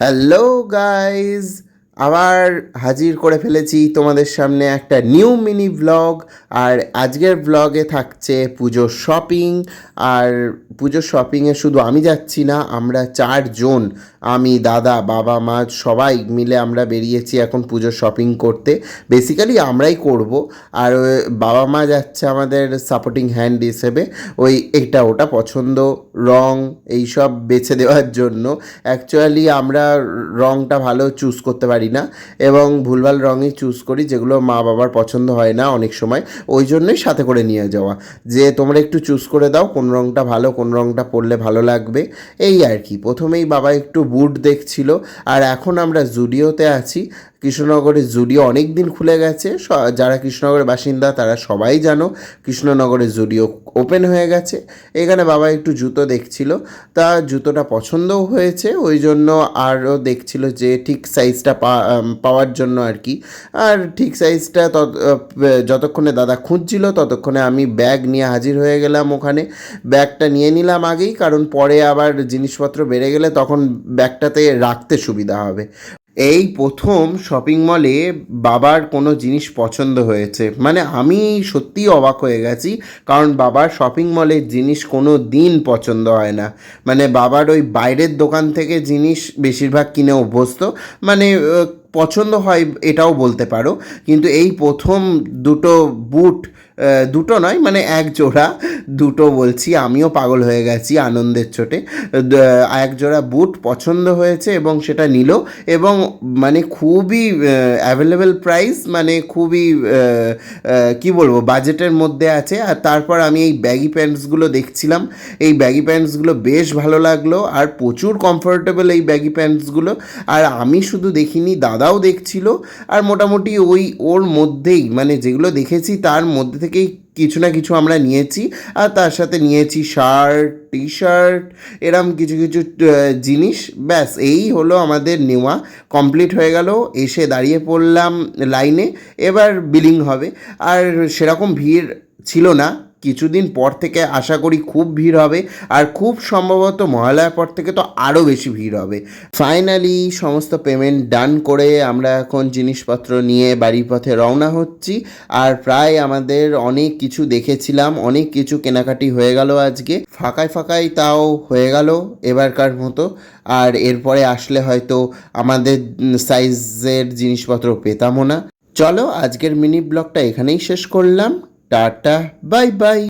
hello guys. আবার হাজির করে ফেলেছি তোমাদের সামনে একটা নিউ মিনি ব্লগ আর আজকের ব্লগে থাকছে পুজোর শপিং আর পুজোর শপিংয়ে শুধু আমি যাচ্ছি না, আমরা চারজন আমি, দাদা, বাবা, মা, সবাই মিলে আমরা বেরিয়েছি এখন পুজোর শপিং করতে। বেসিক্যালি আমরাই করব, আর বাবা মা যাচ্ছে আমাদের সাপোর্টিং হ্যান্ড হিসেবে, ওই এটা ওটা পছন্দ, রং এইসব বেছে দেওয়ার জন্য। অ্যাকচুয়ালি আমরা রংটা ভালো চুজ করতে পারি না এবং ভুলভাল রঙই চুজ করি যেগুলো মা বাবার পছন্দ হয় না অনেক সময়, ওই জন্যই সাথে করে নিয়ে যাওয়া। যে তোমরা একটু চুজ করে দাও কোন রঙটা ভালো, কোন রঙটা পরলে ভালো লাগবে, এই আর কি। প্রথমেই বাবা একটু বুট দেখছিল, আর এখন আমরা জুডিওতে আছি। কৃষ্ণনগরের জুডিও অনেক দিন খুলে গেছে। যারা কৃষ্ণনগরের বাসিন্দা, তারা সবাই জানো কৃষ্ণনগরের জুডিও ওপেন হয়ে গেছে। এখানে বাবা একটু জুতো দেখছিল। তা জুতোটা পছন্দও হয়েছে, ওই জন্য আরও দেখছিল যে ঠিক সাইজটা পাওয়ার জন্য আর কি। আর ঠিক সাইজটা তত যতক্ষণে দাদা খুঁজছিল, ততক্ষণে আমি ব্যাগ নিয়ে হাজির হয়ে গেলাম ওখানে। ব্যাগটা নিয়ে নিলাম আগেই, কারণ পরে আবার জিনিসপত্র বেড়ে গেলে তখন ব্যাগটাতে রাখতে সুবিধা হবে। এই প্রথম শপিং মলে বাবার কোনো জিনিস পছন্দ হয়েছে। মানে আমি সত্যিই অবাক হয়ে গেছি, কারণ বাবার শপিং মলের জিনিস কোনো দিন পছন্দ হয় না। মানে বাবার ওই বাইরের দোকান থেকে জিনিস বেশিরভাগ কিনে অভ্যস্ত। মানে পছন্দ হয় এটাও বলতে পারো। কিন্তু এই প্রথম দুটো বুট দুটো নয় মানে এক জোড়া দুটো বলছি। আমিও পাগল হয়ে গেছি আনন্দের চোটে এক জোড়া বুট পছন্দ হয়েছে এবং সেটা নিল এবং মানে খুবই অ্যাভেলেবেল প্রাইস মানে খুবই কি বলব বাজেটের মধ্যে আছে। আর তারপর আমি এই ব্যাগি প্যান্টসগুলো দেখছিলাম। এই ব্যাগি প্যান্টসগুলো বেশ ভালো লাগল আর প্রচুর কমফোর্টেবল এই ব্যাগি প্যান্টসগুলো আর আমি শুধু দেখিনি, দাদাও দেখছিল। আর মোটামুটি ওই ওর মধ্যেই মানে যেগুলো দেখেছি তার মধ্যে থেকেই কিছু না কিছু আমরা নিয়েছি। আর তার সাথে নিয়েছি শার্ট টি শার্ট এরম কিছু কিছু জিনিস। ব্যাস, এই হলো আমাদের নেওয়া। কমপ্লিট হয়ে গেল। এসে দাঁড়িয়ে পড়লাম লাইনে। এবার বিলিং হবে। আর সেরকম ভিড় ছিল না। কিছুদিন পর থেকে আশা করি খুব ভিড় হবে আর খুব সম্ভবত মহালয়ার পর থেকে তো আরও বেশি ভিড় হবে। ফাইনালি সমস্ত পেমেন্ট ডান করে আমরা এখন জিনিসপত্র নিয়ে বাড়ির পথে রওনা হচ্ছি। আর প্রায় আমাদের অনেক কিছু দেখেছিলাম, অনেক কিছু কেনাকাটি হয়ে গেল আজকে। ফাঁকায় ফাঁকায় তাও হয়ে গেল এবারকার মতো। আর এরপরে আসলে হয়তো আমাদের সাইজের জিনিসপত্র পেতামও না। চলো আজকের মিনি ব্লগটা এখানেই শেষ করলাম। Tata bye bye